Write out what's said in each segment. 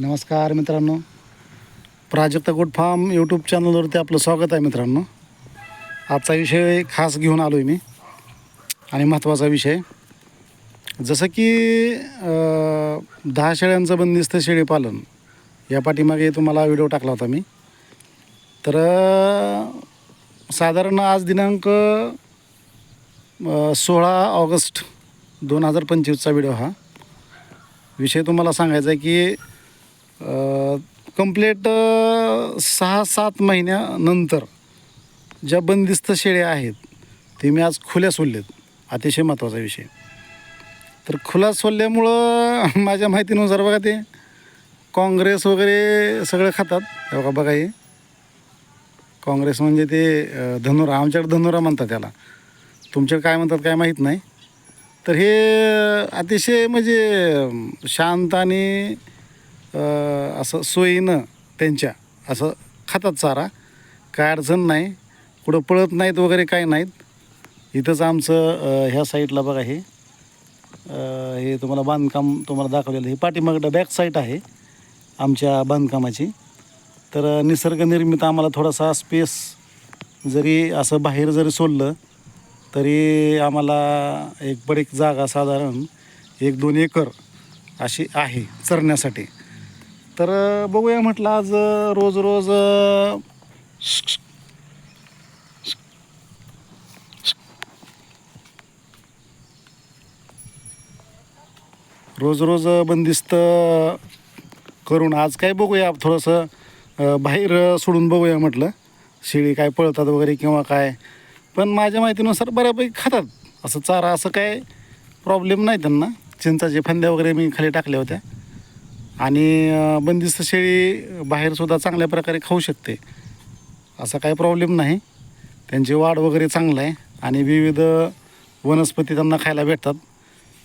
नमस्कार मित्रांनो. प्राजक्त goat farm YouTube चॅनलवरती आपलं स्वागत आहे मित्रांनो. आजचा विषय खास घेऊन आलो आहे मी. आणि महत्त्वाचा विषय. जसं की दहा शेळ्यांचं बंदिस्त शेळीपालन. या पाठीमागे तुम्हाला व्हिडिओ टाकला होता मी. तर साधारण आज दिनांक सोळा ऑगस्ट दोन हजार पंचवीसचा व्हिडिओ हा. विषय तुम्हाला सांगायचा आहे की कंप्लेट सहा सात महिन्यानंतर ज्या बंदिस्त शेळ्या आहेत ते मी आज खुल्या सोडलेत. अतिशय महत्त्वाचा विषय. तर खुला सोडल्यामुळं माझ्या माहितीनुसार बघा ते काँग्रेस वगैरे सगळं खातात. हे बघा बघा हे. काँग्रेस म्हणजे ते धनुरा आमच्याकडे धनुरा म्हणतात त्याला. तुमच्याकडे काय म्हणतात काय माहीत नाही. तर हे अतिशय म्हणजे शांत आणि असं सोयीनं त्यांच्या असं खातात चारा. काय अडचण नाही. कुठं पळत नाहीत वगैरे काय नाहीत. इथंच आमचं ह्या साईडला बघा हे. हे तुम्हाला बांधकाम तुम्हाला दाखवलेलं हे पाठीमागं बॅक साईट आहे आमच्या बांधकामाची. तर निसर्गनिर्मित आम्हाला थोडासा स्पेस जरी असं बाहेर जरी सोडलं तरी आम्हाला एक बडीक जागा साधारण एक दोन एकर अशी आहे चरण्यासाठी. तर बघूया म्हटलं आज रोज रोज रोज रोज बंदिस्त करून आज काय बघूया थोडंसं बाहेर सोडून बघूया म्हटलं शेळी काय पळतात वगैरे किंवा काय. पण माझ्या माहितीनुसार बऱ्यापैकी खातात. असं चारा असं काय प्रॉब्लेम नाही त्यांना. चिंचाचे फांद्या वगैरे मी खाली टाकल्या होत्या. आणि बंदिस्त शेळी बाहेरसुद्धा चांगल्या प्रकारे खाऊ शकते. असा काही प्रॉब्लेम नाही. त्यांची वाढ वगैरे चांगलं आहे आणि विविध वनस्पती त्यांना खायला भेटतात.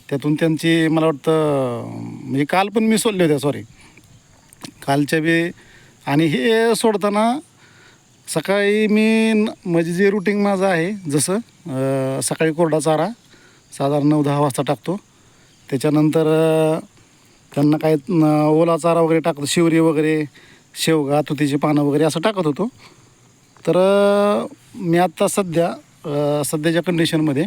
त्यातून त्यांची मला वाटतं म्हणजे काल पण मी सोडले होत्या सॉरी कालच्या बी आणि हे सोडताना सकाळी मी न- म्हणजे जे रुटीन माझं आहे जसं सकाळी कोरडा चारा साधारण नऊ दहा वाजता टाकतो. त्याच्यानंतर त्यांना काय ओला चारा वगैरे टाकतो शिवरी वगैरे शेवगा तुतीची पानं वगैरे असं टाकत होतो. तर मी आत्ता सध्या सध्याच्या कंडिशनमध्ये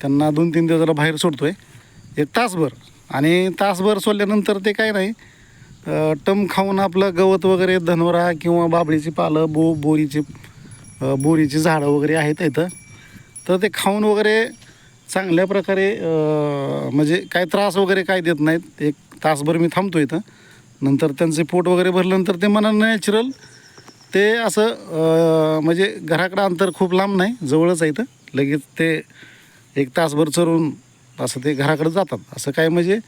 त्यांना दोन तीन दिवसाला बाहेर सोडतो आहे एक तासभर. आणि तासभर सोडल्यानंतर ते काय नाही टम खाऊन आपलं गवत वगैरे धनोरा किंवा बाबळीची पालं बो बोरीची बोरीची झाडं वगैरे आहेत इथं. तर ते खाऊन वगैरे चांगल्या प्रकारे म्हणजे काय त्रास वगैरे काय देत नाहीत. एक तासभर मी थांबतो इथं. नंतर त्यांचे पोट वगैरे भरल्यानंतर ते मना नॅचरल ते असं म्हणजे घराकडं अंतर खूप लांब नाही जवळच आहे इथं. लगेच ते एक तासभर चरून असं ते घराकडे जातात. असं काय म्हणजे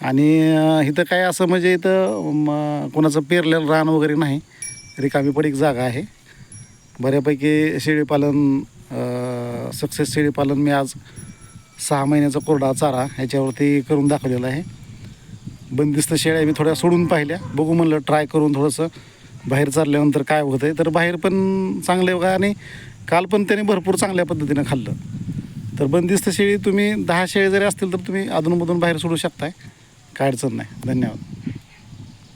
आणि इथं काय असं म्हणजे इथं कोणाचं पेरलेलं रान वगैरे नाही. रिकामी पडीक जागा आहे. बऱ्यापैकी शेळीपालन सक्सेस शेळीपालन मी आज सहा महिन्याचा कोरडा चारा ह्याच्यावरती करून दाखवलेला आहे. बंदिस्त शेळ्या मी थोड्या सोडून पाहिल्या. बघू म्हणलं ट्राय करून थोडंसं बाहेर चालल्यानंतर काय होतं आहे तर बाहेर पण चांगले बघा आणि काल पण त्याने भरपूर चांगल्या पद्धतीनं खाल्लं. तर बंदिस्त शेळी तुम्ही दहा शेळी जरी असतील तर तुम्ही अधूनमधून बाहेर सोडू शकताय. काय अडचण नाही. धन्यवाद.